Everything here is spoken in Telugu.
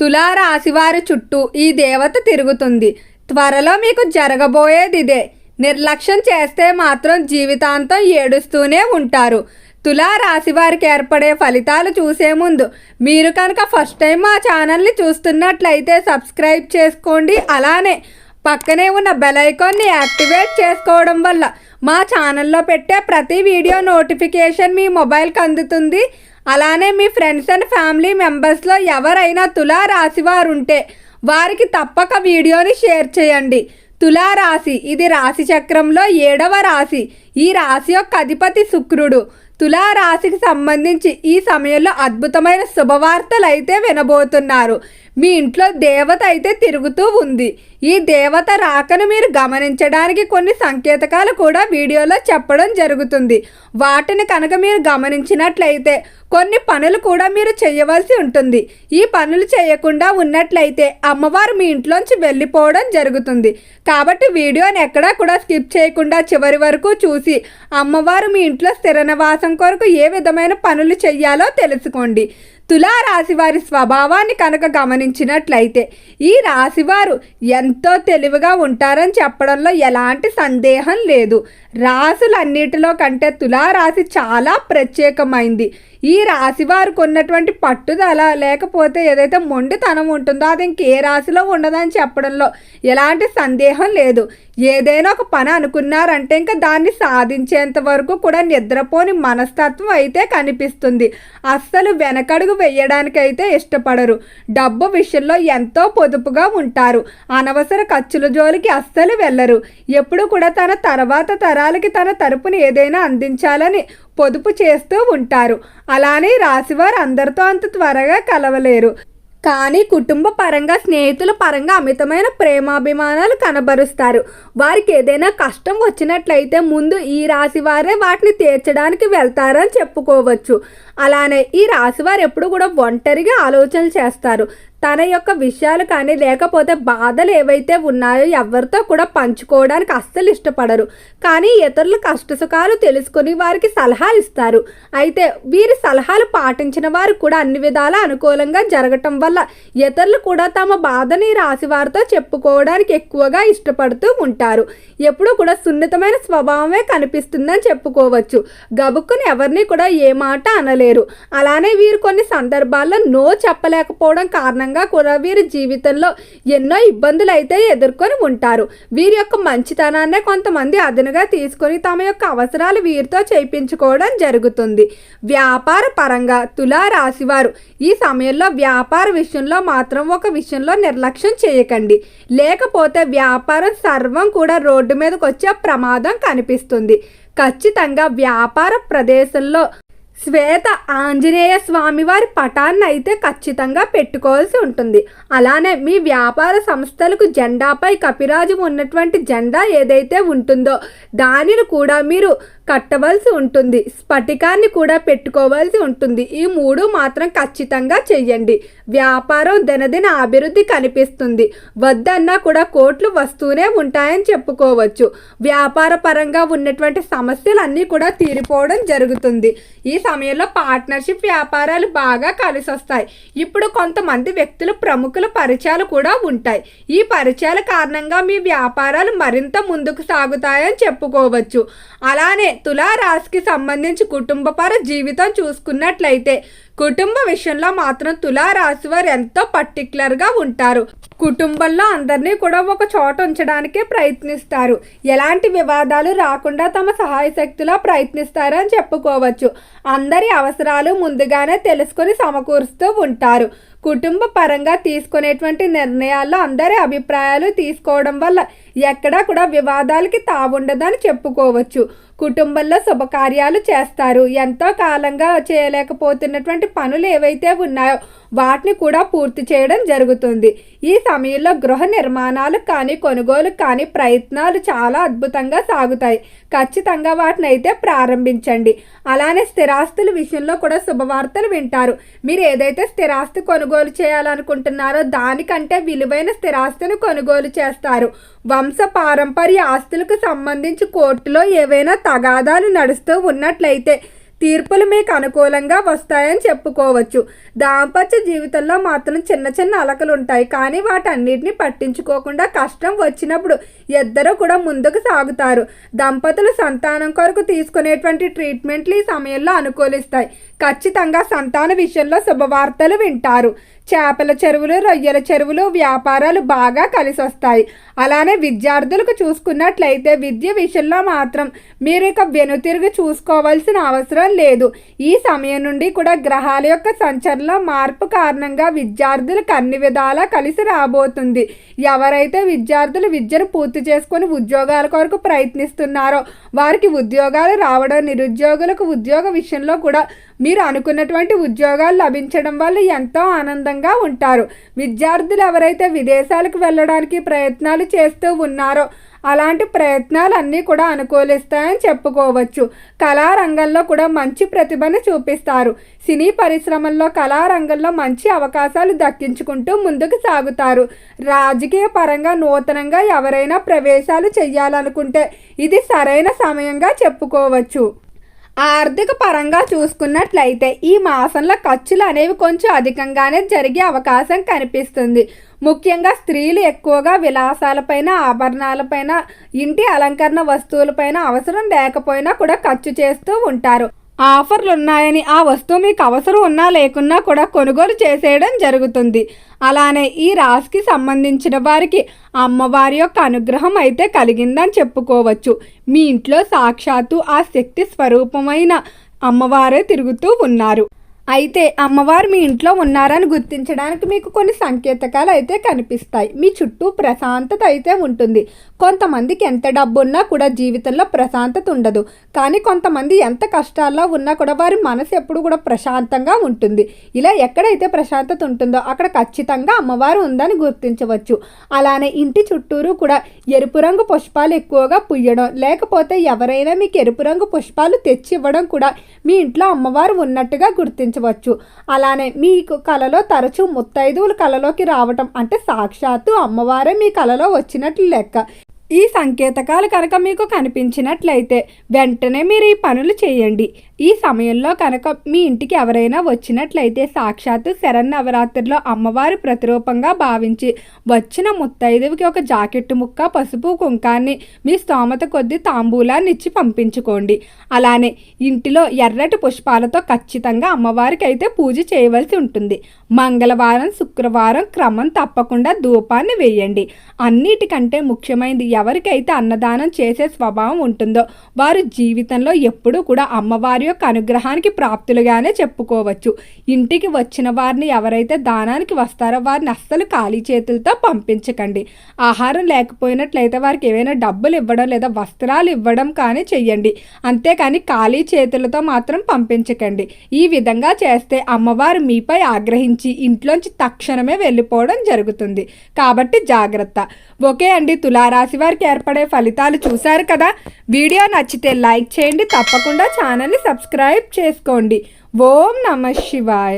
తులారాశివారి చుట్టూ ఈ దేవత తిరుగుతుంది. త్వరలో మీకు జరగబోయేది ఇదే నిర్లక్ష్యం చేస్తే మాత్రం జీవితాంతం ఏడుస్తూనే ఉంటారు. తులారాశి వారికి ఏర్పడే ఫలితాలు చూసే ముందు మీరు కనుక ఫస్ట్ టైం మా ఛానల్ని చూస్తున్నట్లయితే సబ్స్క్రైబ్ చేసుకోండి. అలానే పక్కనే ఉన్న బెల్ ఐకాన్ని యాక్టివేట్ చేసుకోవడం వల్ల మా ఛానల్లో పెట్టే ప్రతి వీడియో నోటిఫికేషన్ మీ మొబైల్కి అందుతుంది. అలానే మీ ఫ్రెండ్స్ అండ్ ఫ్యామిలీ మెంబర్స్లో ఎవరైనా తులా రాశి వారు ఉంటే వారికి తప్పక వీడియోని షేర్ చేయండి. తులా రాశి ఇది రాశి చక్రంలో ఏడవ రాశి. ఈ రాశి యొక్క అధిపతి శుక్రుడు. తులా రాశికి సంబంధించి ఈ సమయంలో అద్భుతమైన శుభవార్తలు అయితే వినబోతున్నారు. మీ ఇంట్లో దేవత అయితే తిరుగుతూ ఉంది. ఈ దేవత రాకను మీరు గమనించడానికి కొన్ని సంకేతకాలు కూడా వీడియోలో చెప్పడం జరుగుతుంది. వాటిని కనుక మీరు గమనించినట్లయితే కొన్ని పనులు కూడా మీరు చేయవలసి ఉంటుంది. ఈ పనులు చేయకుండా ఉన్నట్లయితే అమ్మవారు మీ ఇంట్లోంచి వెళ్ళిపోవడం జరుగుతుంది. కాబట్టి వీడియోని ఎక్కడా కూడా స్కిప్ చేయకుండా చివరి వరకు చూసి అమ్మవారు మీ ఇంట్లో స్థిర నివాసం కొరకు ఏ విధమైన పనులు చేయాలో తెలుసుకోండి. తులారాశి వారి స్వభావాన్ని కనుక గమనించినట్లయితే ఈ రాశివారు ఎంతో తెలివిగా ఉంటారని చెప్పడంలో ఎలాంటి సందేహం లేదు. రాసులన్నిటిలో కంటే తులారాశి చాలా ప్రత్యేకమైంది. ఈ రాశి వారికి ఉన్నటువంటి పట్టుదల లేకపోతే ఏదైతే మొండితనం ఉంటుందో అది ఇంకే రాశిలో ఉండదని చెప్పడంలో ఎలాంటి సందేహం లేదు. ఏదైనా ఒక పని అనుకున్నారంటే ఇంకా దాన్ని సాధించేంత వరకు కూడా నిద్రపోని మనస్తత్వం అయితే కనిపిస్తుంది. అస్సలు వెనకడుగు వేయడానికైతే ఇష్టపడరు. డబ్బు విషయంలో ఎంతో పొదుపుగా ఉంటారు. అనవసర ఖర్చుల జోలికి అస్సలు వెళ్ళరు. ఎప్పుడు కూడా తన తర్వాత తరాలకి తన తరపున ఏదైనా అందించాలని పొదుపు చేస్తూ ఉంటారు. అలానే రాశివారు అందరితో అంత త్వరగా కలవలేరు. కానీ కుటుంబ పరంగా స్నేహితుల పరంగా అమితమైన ప్రేమాభిమానాలు కనబరుస్తారు. వారికి ఏదైనా కష్టం వచ్చినట్లయితే ముందు ఈ రాశి వారే వాటిని తీర్చడానికి వెళ్తారని చెప్పుకోవచ్చు. అలానే ఈ రాశి వారు ఎప్పుడు కూడా ఒంటరిగా ఆలోచనలు చేస్తారు. తన యొక్క విషయాలు కానీ లేకపోతే బాధలు ఏవైతే ఉన్నాయో ఎవరితో కూడా పంచుకోవడానికి అస్సలు ఇష్టపడరు. కానీ ఇతరుల కష్టసుఖాలు తెలుసుకుని వారికి సలహాలు ఇస్తారు. అయితే వీరి సలహాలు పాటించిన వారు కూడా అన్ని విధాలా అనుకూలంగా జరగటం వల్ల ఇతరులు కూడా తమ బాధని రాసి వారితో చెప్పుకోవడానికి ఎక్కువగా ఇష్టపడుతూ ఉంటారు. ఎప్పుడూ కూడా సున్నితమైన స్వభావమే కనిపిస్తుందని చెప్పుకోవచ్చు. గబుక్కుని ఎవరిని కూడా ఏ మాట అనలేరు. అలానే వీరు కొన్ని సందర్భాల్లో నో చెప్పలేకపోవడం కారణంగా కూడా వీరి జీవితంలో ఎన్నో ఇబ్బందులు అయితే ఎదుర్కొని ఉంటారు. వీరి యొక్క మంచితనాన్నే కొంతమంది అదనుగా తీసుకొని తమ యొక్క అవసరాలు వీరితో చేయించుకోవడం జరుగుతుంది. వ్యాపార పరంగా తులారాశివారు ఈ సమయంలో వ్యాపార విషయంలో మాత్రం ఒక విషయంలో నిర్లక్ష్యం చేయకండి. లేకపోతే వ్యాపారం సర్వం కూడా రోడ్డు మీదకి వచ్చే ప్రమాదం కనిపిస్తుంది. ఖచ్చితంగా వ్యాపార ప్రదేశంలో శ్వేత ఆంజనేయ స్వామి వారి పటాన్ని అయితే ఖచ్చితంగా పెట్టుకోవాల్సి ఉంటుంది. అలానే మీ వ్యాపార సంస్థలకు జెండాపై కపిరాజు ఉన్నటువంటి జెండా ఏదైతే ఉంటుందో దానిని కూడా మీరు కట్టవలసి ఉంటుంది. స్ఫటికాన్ని కూడా పెట్టుకోవాల్సి ఉంటుంది. ఈ మూడు మాత్రం ఖచ్చితంగా చెయ్యండి. వ్యాపారం దినదిన అభివృద్ధి కనిపిస్తుంది. వద్దన్నా కూడా కోట్లు వస్తూనే ఉంటాయని చెప్పుకోవచ్చు. వ్యాపార పరంగా ఉన్నటువంటి సమస్యలన్నీ కూడా తీరిపోవడం జరుగుతుంది. ఈ సమయంలో పార్ట్నర్షిప్ వ్యాపారాలు బాగా కలిసి వస్తాయి ఇప్పుడు కొంతమంది వ్యక్తులు ప్రముఖుల పరిచయాలు కూడా ఉంటాయి. ఈ పరిచయాల కారణంగా మీ వ్యాపారాలు మరింత ముందుకు సాగుతాయని చెప్పుకోవచ్చు. అలానే తులారాశికి సంబంధించి కుటుంబపర జీవితం చూసుకున్నట్లయితే కుటుంబ విషయంలో మాత్రం తులారాశి వారు ఎంతో పర్టికులర్గా ఉంటారు. కుటుంబంలో అందరినీ కూడా ఒక చోట ఉంచడానికే ప్రయత్నిస్తారు. ఎలాంటి వివాదాలు రాకుండా తమ సహాయ శక్తిలో ప్రయత్నిస్తారని చెప్పుకోవచ్చు. అందరి అవసరాలు ముందుగానే తెలుసుకొని సమకూరుస్తూ ఉంటారు. కుటుంబ పరంగా తీసుకునేటువంటి నిర్ణయాల్లో అందరి అభిప్రాయాలు తీసుకోవడం వల్ల ఎక్కడా కూడా వివాదాలకి తావుండదని చెప్పుకోవచ్చు. కుటుంబంలో శుభకార్యాలు చేస్తారు. ఎంతో కాలంగా చేయలేకపోతున్నటువంటి పనులు ఏవైతే ఉన్నాయో వాటిని కూడా పూర్తి చేయడం జరుగుతుంది. ఈ సమయంలో గృహ నిర్మాణాలు కానీ కొనుగోలు కానీ ప్రయత్నాలు చాలా అద్భుతంగా సాగుతాయి. ఖచ్చితంగా వాటిని అయితే ప్రారంభించండి. అలానే స్థిరాస్తుల విషయంలో కూడా శుభవార్తలు వింటారు. మీరు ఏదైతే స్థిరాస్తి కొనుగోలు చేయాలనుకుంటున్నారో దానికంటే విలువైన స్థిరాస్తిని కొనుగోలు చేస్తారు. వంశ పారంపర్య ఆస్తులకు సంబంధించి కోర్టులో ఏవైనా తగాదాలు నడుస్తూ ఉన్నట్లయితే తీర్పులు మీకు అనుకూలంగా వస్తాయని చెప్పుకోవచ్చు. దాంపత్య జీవితంలో మాత్రం చిన్న చిన్న అలకలు ఉంటాయి కానీ వాటన్నిటిని పట్టించుకోకుండా కష్టం వచ్చినప్పుడు ఇద్దరు కూడా ముందుకు సాగుతారు. దంపతులు సంతానం కొరకు తీసుకునేటువంటి ట్రీట్మెంట్లు ఈ సమయంలో అనుకూలిస్తాయి. ఖచ్చితంగా సంతాన విషయంలో శుభవార్తలు వింటారు. చేపల చెరువులు రొయ్యల చెరువులు వ్యాపారాలు బాగా కలిసి వస్తాయి అలానే విద్యార్థులకు చూసుకున్నట్లయితే విద్య విషయంలో మాత్రం మీరు ఇక వెనుతిరిగి చూసుకోవాల్సిన అవసరం లేదు. ఈ సమయం నుండి కూడా గ్రహాల యొక్క సంచలన మార్పు కారణంగా విద్యార్థులకు అన్ని విధాలా కలిసి రాబోతుంది. ఎవరైతే విద్యార్థులు విద్యను పూర్తి చేసుకొని ఉద్యోగాల కొరకు ప్రయత్నిస్తున్నారో వారికి ఉద్యోగాలు రావడం నిరుద్యోగులకు ఉద్యోగ విషయంలో కూడా మీరు అనుకున్నటువంటి ఉద్యోగాలు లభించడం వల్ల ఎంతో ఆనందంగా ఉంటారు. విద్యార్థులు ఎవరైతే విదేశాలకు వెళ్ళడానికి ప్రయత్నాలు చేస్తూ ఉన్నారో అలాంటి ప్రయత్నాలు అన్నీ కూడా అనుకూలిస్తాయని చెప్పుకోవచ్చు. కళారంగంలో కూడా మంచి ప్రతిభను చూపిస్తారు. సినీ పరిశ్రమల్లో కళారంగంలో మంచి అవకాశాలు దక్కించుకుంటూ ముందుకు సాగుతారు. రాజకీయ పరంగా నూతనంగా ఎవరైనా ప్రవేశాలు చేయాలనుకుంటే ఇది సరైన సమయంగా చెప్పుకోవచ్చు. ఆర్థిక పరంగా చూసుకున్నట్లయితే ఈ మాసంలో ఖర్చులు అనేవి కొంచెం అధికంగానే జరిగే అవకాశం కనిపిస్తుంది. ముఖ్యంగా స్త్రీలు ఎక్కువగా విలాసాలపైన ఆభరణాలపైన ఇంటి అలంకరణ వస్తువులపైన అవసరం లేకపోయినా కూడా ఖర్చు చేస్తూ ఉంటారు. ఆఫర్లు ఉన్నాయని ఆ వస్తువు మీకు అవసరం ఉన్నా లేకున్నా కూడా కొనుగోలు చేసేయడం జరుగుతుంది. అలానే ఈ రాశికి సంబంధించిన వారికి అమ్మవారి యొక్క అనుగ్రహం అయితే కలిగిందని చెప్పుకోవచ్చు. మీ ఇంట్లో సాక్షాత్తు ఆ శక్తి స్వరూపమైన అమ్మవారే తిరుగుతూ ఉన్నారు. అయితే అమ్మవారు మీ ఇంట్లో ఉన్నారని గుర్తించడానికి మీకు కొన్ని సంకేతకాలు అయితే కనిపిస్తాయి. మీ చుట్టూ ప్రశాంతత అయితే ఉంటుంది. కొంతమందికి ఎంత డబ్బు ఉన్నా కూడా జీవితంలో ప్రశాంతత ఉండదు. కానీ కొంతమంది ఎంత కష్టాల్లో ఉన్నా కూడా వారి మనసు ఎప్పుడు కూడా ప్రశాంతంగా ఉంటుంది. ఇలా ఎక్కడైతే ప్రశాంతత ఉంటుందో అక్కడ ఖచ్చితంగా అమ్మవారు ఉందని గుర్తించవచ్చు. అలానే ఇంటి చుట్టూరు కూడా ఎరుపు రంగు పుష్పాలు ఎక్కువగా పుయ్యడం లేకపోతే ఎవరైనా మీకు ఎరుపు రంగు పుష్పాలు తెచ్చి ఇవ్వడం కూడా మీ ఇంట్లో అమ్మవారు ఉన్నట్టుగా గుర్తించవచ్చు. అలానే మీకు కలలో తరచూ ముత్తైదువులు కలలోకి రావటం అంటే సాక్షాత్తు అమ్మవారే మీ కలలో వచ్చినట్లు లెక్క. ఈ సంకేతకాలు కనుక మీకు కనిపించినట్లయితే వెంటనే మీరు ఈ పనులు చేయండి. ఈ సమయంలో కనుక మీ ఇంటికి ఎవరైనా వచ్చినట్లయితే సాక్షాత్తు శరన్నవరాత్రిలో అమ్మవారి ప్రతిరూపంగా భావించి వచ్చిన ముత్తైదువికి ఒక జాకెట్టు ముక్క పసుపు కుంకాన్ని మీ స్తోమత కొద్ది తాంబూలాన్ని ఇచ్చి పంపించుకోండి. అలానే ఇంటిలో ఎర్రటి పుష్పాలతో ఖచ్చితంగా అమ్మవారికి అయితే పూజ చేయవలసి ఉంటుంది. మంగళవారం శుక్రవారం క్రమం తప్పకుండా ధూపాన్ని వేయండి. అన్నిటికంటే ముఖ్యమైనది ఎవరికైతే అన్నదానం చేసే స్వభావం ఉంటుందో వారు జీవితంలో ఎప్పుడూ కూడా అమ్మవారి యొక్క అనుగ్రహానికి ప్రాప్తులుగానే చెప్పుకోవచ్చు. ఇంటికి వచ్చిన వారిని ఎవరైతే దానానికి వస్తారో వారిని అస్సలు ఖాళీ చేతులతో పంపించకండి. ఆహారం లేకపోయినట్లయితే వారికి ఏవైనా డబ్బులు ఇవ్వడం లేదా వస్త్రాలు ఇవ్వడం కానీ చెయ్యండి. అంతేకాని ఖాళీ చేతులతో మాత్రం పంపించకండి. ఈ విధంగా చేస్తే అమ్మవారు మీపై ఆగ్రహించి ఇంట్లోంచి తక్షణమే వెళ్ళిపోవడం జరుగుతుంది. కాబట్టి జాగ్రత్త. ఓకే అండి తులారాశి వారికి ఏర్పడే ఫలితాలు చూశారు కదా. వీడియో నచ్చితే లైక్ చేయండి. తప్పకుండా ఛానల్ని సబ్స్క్రైబ్ చేసుకోండి. ఓం నమ శివాయ.